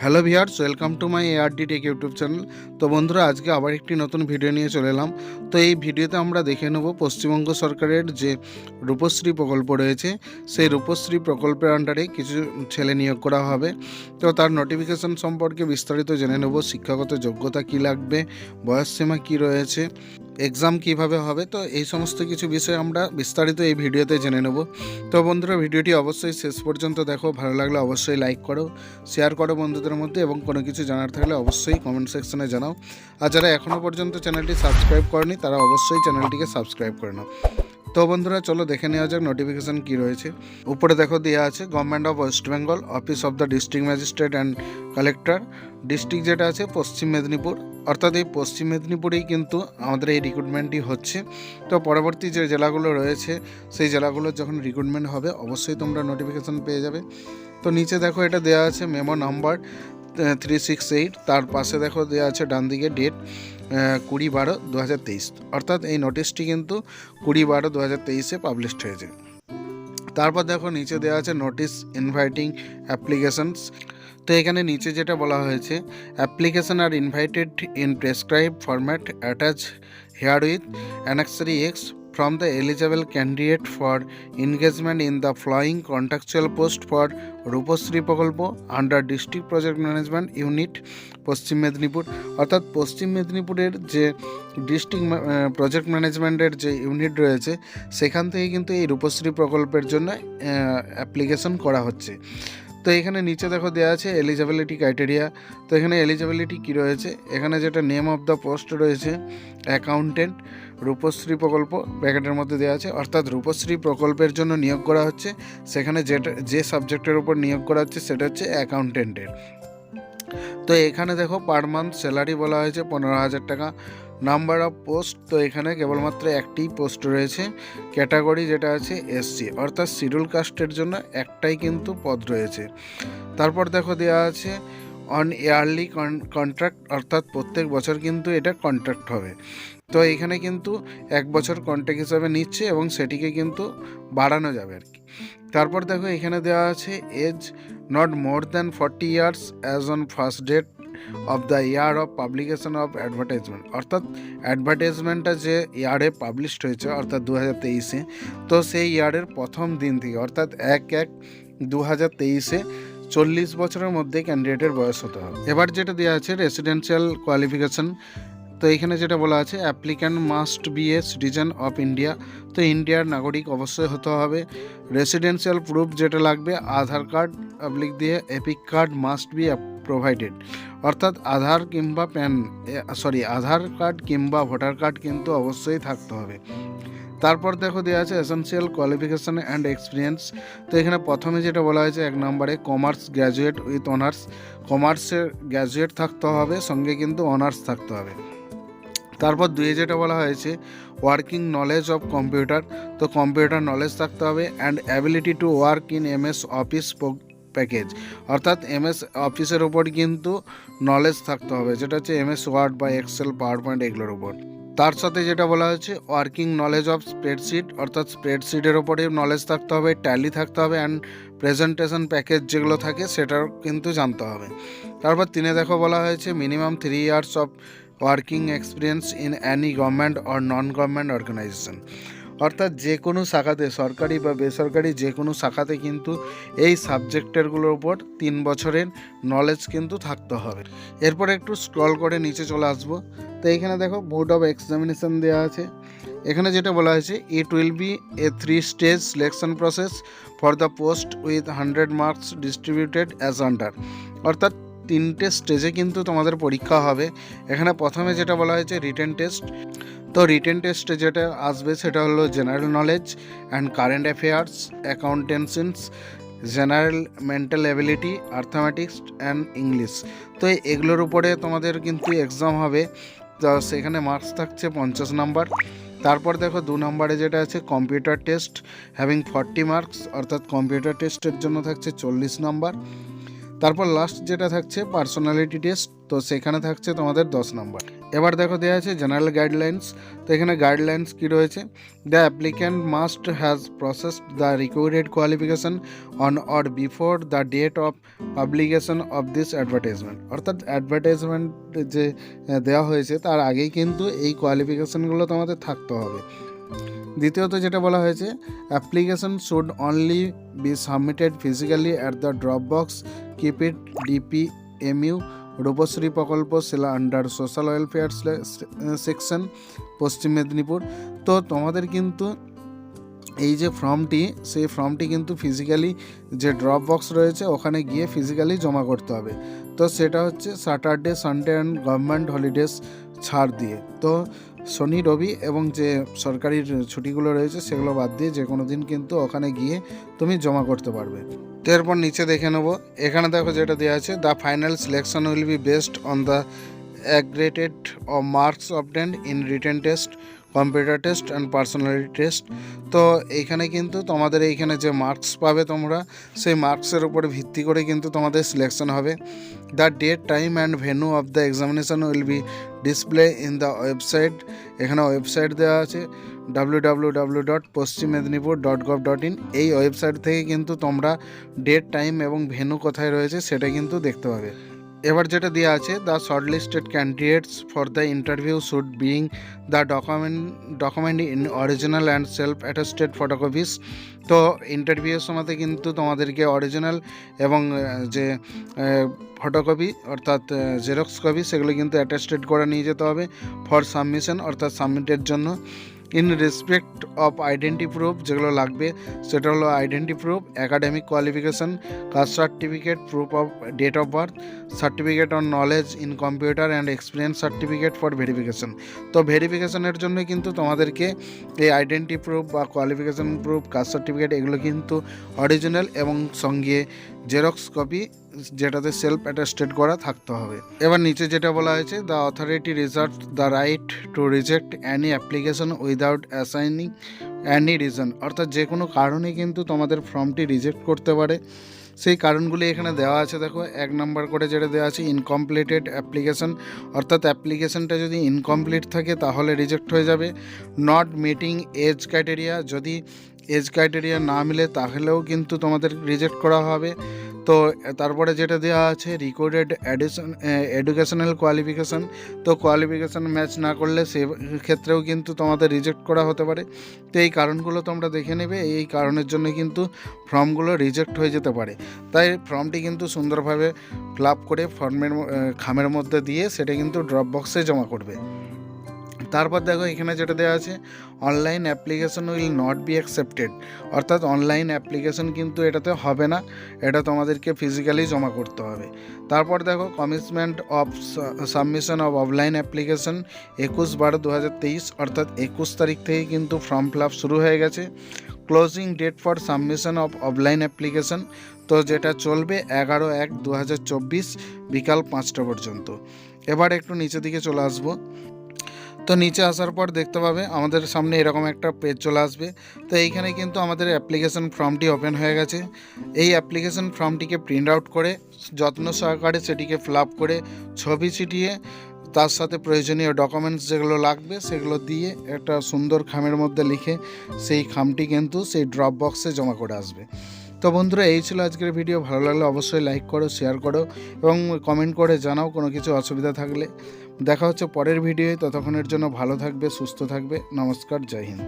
Hello viewers welcome to my ARD tech YouTube channel. তো বন্ধুরা, আজকে আবার একটি নতুন ভিডিও নিয়ে চলে এলাম। তো এই ভিডিওতে আমরা দেখে নেব পশ্চিমবঙ্গ সরকারের যে রূপশ্রী প্রকল্প রয়েছে, সেই রূপশ্রী প্রকল্পের আন্ডারে কিছু ছেলে নিয়োগ করা হবে। তো তার নোটিফিকেশন সম্পর্কে বিস্তারিত জেনে নেব। শিক্ষাগত যোগ্যতা কী লাগবে? বয়সসীমা কী রয়েছে? এক্সাম কীভাবে হবে, তো এই সমস্ত কিছু বিষয় আমরা বিস্তারিত এই ভিডিওতে জেনে নেব। তো বন্ধুরা, ভিডিওটি অবশ্যই শেষ পর্যন্ত দেখো, ভালো লাগলে অবশ্যই লাইক করো শেয়ার করো বন্ধুদের মধ্যে এবং কোনো কিছু জানার থাকলে অবশ্যই কমেন্ট সেকশনে জানাও। আর যারা এখনও পর্যন্ত চ্যানেলটি সাবস্ক্রাইব করেনি, তারা অবশ্যই চ্যানেলটিকে সাবস্ক্রাইব করে নাও। তো বন্ধুরা, চলো দেখে নেওয়া যাক নোটিফিকেশান কী রয়েছে। উপরে দেখো দেওয়া আছে government of West Bengal office of the district magistrate and collector district যেটা আছে, পশ্চিম মেদিনীপুর। অর্থাৎ এই পশ্চিম মেদিনীপুরেই কিন্তু আমাদের এই রিক্রুটমেন্টটি হচ্ছে। তো পরবর্তী যে জেলাগুলো রয়েছে, সেই জেলাগুলোর যখন রিক্রুটমেন্ট হবে, অবশ্যই তোমরা নোটিফিকেশান পেয়ে যাবে। তো নিচে দেখো, এটা দেওয়া আছে memo number three six eight তার পাশে দেখো দেওয়া আছে ডান দিকে ডেট কুড়ি বারো দু হাজার তেইশ। অর্থাৎ এই নোটিশটি কিন্তু কুড়ি বারো দু হাজার তেইশে পাবলিশড হয়েছে। তারপর দেখো নিচে দেওয়া আছে নোটিশ ইনভাইটিং অ্যাপ্লিকেশনস তো এখানে নিচে যেটা বলা হয়েছে application are invited in prescribe format attach here with annexure X from the eligible candidate for engagement in the following contractual post for Rupashree প্রকল্প under district project management unit Paschim Medinipur অর্থাৎ পশ্চিম মেদিনীপুরের যে district project ম্যানেজমেন্টের যে unit রয়েছে, সেখান থেকে কিন্তু এই রূপশ্রী প্রকল্পের জন্য অ্যাপ্লিকেশন করা হচ্ছে। তো এখানে নিচে দেখো দেওয়া আছে এলিজিবিলিটি ক্রাইটেরিয়া তো এখানে এলিজিবিলিটি কী রয়েছে? এখানে যেটা নেম অফ দ্য পোস্ট রয়েছে অ্যাকাউন্টেন্ট রূপশ্রী প্রকল্প ব্র্যাকেটের মধ্যে দেওয়া আছে। অর্থাৎ রূপশ্রী প্রকল্পের জন্য নিয়োগ করা হচ্ছে। সেখানে যেটা যে সাবজেক্টের উপর নিয়োগ করা হচ্ছে, সেটা হচ্ছে অ্যাকাউন্টেন্টের তো এখানে দেখো পার মান্থ স্যালারি বলা হয়েছে পনেরো হাজার টাকা। নাম্বার অফ পোস্ট তো এখানে কেবলমাত্র একটি পোস্ট রয়েছে। ক্যাটাগরি যেটা আছে এসসি অর্থাৎ শিডিউল কাস্টের জন্য একটাই কিন্তু পদ রয়েছে। তারপর দেখো দেওয়া আছে অন ইয়ারলি কন্ট্রাক্ট অর্থাৎ প্রত্যেক বছর কিন্তু এটা কন্ট্রাক্ট হবে। তো এখানে কিন্তু এক বছর কন্ট্রাক্ট হিসাবে নিচ্ছে এবং সেটিকে কিন্তু বাড়ানো যাবে আর কি। তারপর দেখো এখানে দেওয়া আছে age not more than forty years as on first date of the year of publication of advertisement অর্থাৎ অ্যাডভার্টাইজমেন্টটা যে ইয়ারে পাবলিশড হয়েছে, অর্থাৎ দু হাজার তেইশে, তো সেই ইয়ারের প্রথম দিন থেকে, অর্থাৎ এক এক দু হাজার তেইশে চল্লিশ বছরের মধ্যে ক্যান্ডিডেটের বয়স হতে হবে। এবার যেটা দেওয়া আছে রেসিডেন্সিয়াল কোয়ালিফিকেশন তো এখানে যেটা বলা আছে applicant must be a citizen of India তো ইন্ডিয়ার নাগরিক অবশ্যই হতে হবে। রেসিডেন্সিয়াল প্রুফ যেটা লাগবে, আধার কার্ড পাবলিক দিয়ে EPIC card must be provided অর্থাৎ আধার কিংবা প্যান সরি আধার কার্ড কিংবা ভোটার কার্ড কিন্তু অবশ্যই থাকতে হবে। তারপর দেখো দেওয়া আছে এসেন্সিয়াল কোয়ালিফিকেশান অ্যান্ড এক্সপিরিয়েন্স তো এখানে প্রথমে যেটা বলা হয়েছে, এক নম্বরে কমার্স গ্র্যাজুয়েট উইথ অনার্স কমার্সের গ্র্যাজুয়েট থাকতে হবে, সঙ্গে কিন্তু অনার্স থাকতে হবে। তারপর দুয়ে যেটা বলা হয়েছে ওয়ার্কিং নলেজ অফ কম্পিউটার তো কম্পিউটার নলেজ থাকতে হবে and ability to work in M S office package অর্থাৎ এমএস অফিসের ওপর কিন্তু নলেজ থাকতে হবে, যেটা হচ্ছে এমএস ওয়ার্ড বা এক্সেল পাওয়ার পয়েন্ট এগুলোর উপর। তার সাথে যেটা বলা হয়েছে ওয়ার্কিং নলেজ অফ স্প্রেডশিট অর্থাৎ স্প্রেডশিটের ওপরে নলেজ থাকতে হবে ট্যালি থাকতে হবে অ্যান্ড প্রেজেন্টেশন প্যাকেজ যেগুলো থাকে সেটাও কিন্তু জানতে হবে। তারপর তিনে দেখো বলা হয়েছে minimum three years of working experience in any government or non government organisation অর্থাৎ যে কোনো শাখাতে, সরকারি বা বেসরকারি যে কোনো শাখাতে কিন্তু এই সাবজেক্টেরগুলোর উপর তিন বছরের নলেজ কিন্তু থাকতে হবে। এরপর একটু স্ক্রল করে নিচে চলে আসব। তো এইখানে দেখো বোর্ড অফ এক্সামিনেশন দেওয়া আছে। এখানে যেটা বলা হয়েছে it will be a three stage selection process for the post with hundred marks distributed as under অর্থাৎ তিনটে স্টেজে কিন্তু তোমাদের পরীক্ষা হবে। এখানে প্রথমে যেটা বলা হয়েছে রিটেন টেস্ট তো রিটেন টেস্টে যেটা আসবে সেটা হলো general knowledge and current affairs accountancies general mental ability arithmetics and English তো এগুলোর উপরে তোমাদের কিন্তু এক্সাম হবে। তো সেখানে মার্কস থাকছে পঞ্চাশ নাম্বার তারপর দেখো দু নম্বরে যেটা আছে computer test having forty marks অর্থাৎ কম্পিউটার টেস্টের জন্য থাকছে চল্লিশ নাম্বার তারপর লাস্ট যেটা থাকছে পার্সোনালিটি টেস্ট তো সেখানে থাকছে তোমাদের দশ নম্বর এবার দেখো দেওয়া আছে জেনারেল গাইডলাইন্স তো এখানে গাইডলাইন্স কী রয়েছে? The applicant must has processed the required qualification on or before the date of publication of this advertisement অর্থাৎ অ্যাডভার্টাইজমেন্ট যে দেওয়া হয়েছে, তার আগেই কিন্তু এই কোয়ালিফিকেশনগুলো তোমাদের থাকতে হবে। দ্বিতীয়ত যেটা বলা হয়েছে application should only be submitted physically at the drop box keep it DP MU Rupashree প্রকল্প সেলা আন্ডার সোশ্যাল ওয়েলফেয়ার সেকশন পশ্চিম মেদিনীপুর। তো তোমাদের কিন্তু এই যে ফর্মটি, সেই ফর্মটি কিন্তু ফিজিক্যালি যে ড্রপ বক্স রয়েছে, ওখানে গিয়ে ফিজিক্যালি জমা করতে হবে। তো সেটা হচ্ছে Saturday Sunday and government holidays ছাড় দিয়ে। তো শনি, রবি এবং যে সরকারি ছুটিগুলো রয়েছে সেগুলো বাদ দিয়ে যে কোনো দিন কিন্তু ওখানে গিয়ে তুমি জমা করতে পারবে। তো এরপর নিচে দেখে নেব। এখানে দেখো যেটা দেওয়া আছে the final selection will be best on the aggregated of marks obtained in written test computer test and personality test তো এইখানে কিন্তু তোমাদের এইখানে যে মার্কস পাবে তোমরা, সেই মার্কসের উপরে ভিত্তি করে কিন্তু তোমাদের সিলেকশন হবে। The date time and venue of the examination will be display in the website এখানে ওয়েবসাইট দেওয়া আছে W W W dot Paschim Medinipur dot gov dot in এই ওয়েবসাইট থেকে কিন্তু তোমরা ডেট টাইম এবং ভেন্যু কোথায় রয়েছে সেটা কিন্তু দেখতে পাবে। এবার যেটা দেওয়া আছে the shortlisted candidates for the interview should being the document document in original and self attested photocopies তো ইন্টারভিউয়ের সময়তে কিন্তু তোমাদেরকে অরিজিনাল এবং যে ফটোকপি অর্থাৎ জেরক্স কপি সেগুলো কিন্তু অ্যাটাস্টেড করে নিয়ে যেতে হবে ফর সাবমিশন অর্থাৎ সাবমিটের জন্য। In respect of identity proof যেগুলো লাগবে, সেটা হলো identity proof academic qualification caste certificate proof of date of birth certificate on knowledge in computer and experience certificate for verification তো ভেরিফিকেশানের জন্য কিন্তু তোমাদেরকে এই আইডেন্টি প্রুফ বা কোয়ালিফিকেশন প্রুফ কাস্ট সার্টিফিকেট এগুলো কিন্তু অরিজিনাল এবং সঙ্গে জেরক্স কপি যেটাতে সেলফ অ্যাটাস্টেড করা থাকতে হবে। এবার নিচে যেটা বলা হয়েছে the authority reserve the right to reject any application without assigning any reason অর্থাৎ যে কোনো কারণে কিন্তু তোমাদের ফর্মটি রিজেক্ট করতে পারে। সেই কারণগুলি এখানে দেওয়া আছে, দেখো, এক নম্বর করে যেটা দেওয়া আছে ইনকমপ্লিটেড অ্যাপ্লিকেশন অর্থাৎ অ্যাপ্লিকেশনটা যদি ইনকমপ্লিট থাকে, তাহলে রিজেক্ট হয়ে যাবে। নট মিটিং এজ ক্রাইটেরিয়া যদি এজ ক্রাইটেরিয়া না মিলে তাহলেও কিন্তু তোমাদের রিজেক্ট করা হবে। তো, তারপরে যেটা দেওয়া আছে রিকর্ডেড অ্যাডিশন এডুকেশনাল কোয়ালিফিকেশান তো কোয়ালিফিকেশান ম্যাচ না করলে সে ক্ষেত্রেও কিন্তু তোমাদের রিজেক্ট করা হতে পারে। তো, এই কারণগুলো তোমরা দেখে নেবে, এই কারণের জন্য কিন্তু ফর্মগুলো রিজেক্ট হয়ে যেতে পারে। তাই ফর্মটি কিন্তু সুন্দরভাবে ফিল আপ করে ফর্মের খামের মধ্যে দিয়ে সেটা কিন্তু ড্রপ বক্সে জমা করবে। তারপর দেখো এখানে যেটা দেওয়া আছে online application will not be accepted অর্থাৎ অনলাইন অ্যাপ্লিকেশন কিন্তু এটাতে হবে না, এটা তোমাদেরকে ফিজিক্যালি জমা করতে হবে। তারপর দেখো commitment of submission of offline application একুশ বারো দু হাজার তেইশ অর্থাৎ একুশ তারিখ থেকে কিন্তু ফর্ম ফিল আপ শুরু হয়ে গেছে। Closing date for submission of offline application তো যেটা চলবে এগারো এক দু বিকাল পাঁচটা পর্যন্ত। এবার একটু নিচের দিকে চলে আসব। তো নিচে আসার পর দেখতে পাবে আমাদের সামনে এরকম একটা পেজ চলে আসবে। তো এইখানে কিন্তু আমাদের অ্যাপ্লিকেশন ফর্মটি ওপেন হয়ে গেছে। এই অ্যাপ্লিকেশন ফর্মটিকে প্রিন্ট আউট করে, যত্ন সহকারে সেটিকে ফিল করে ছবি ছিটিয়ে, তার সাথে প্রয়োজনীয় ডকুমেন্টস যেগুলো লাগবে সেগুলো দিয়ে একটা সুন্দর খামের মধ্যে লিখে সেই খামটি কিন্তু সেই ড্রপ বক্সে জমা করে আসবে। তো বন্ধুরা, এই ছিল আজকের ভিডিও ভালো লাগলে অবশ্যই লাইক করো শেয়ার করো এবং কমেন্ট করে জানাও কোনো কিছু অসুবিধা থাকলে। দেখা হচ্ছে পরের ভিডিওয়ে ততক্ষণের জন্য ভালো থাকবে সুস্থ থাকবে। নমস্কার জয় হিন্দ।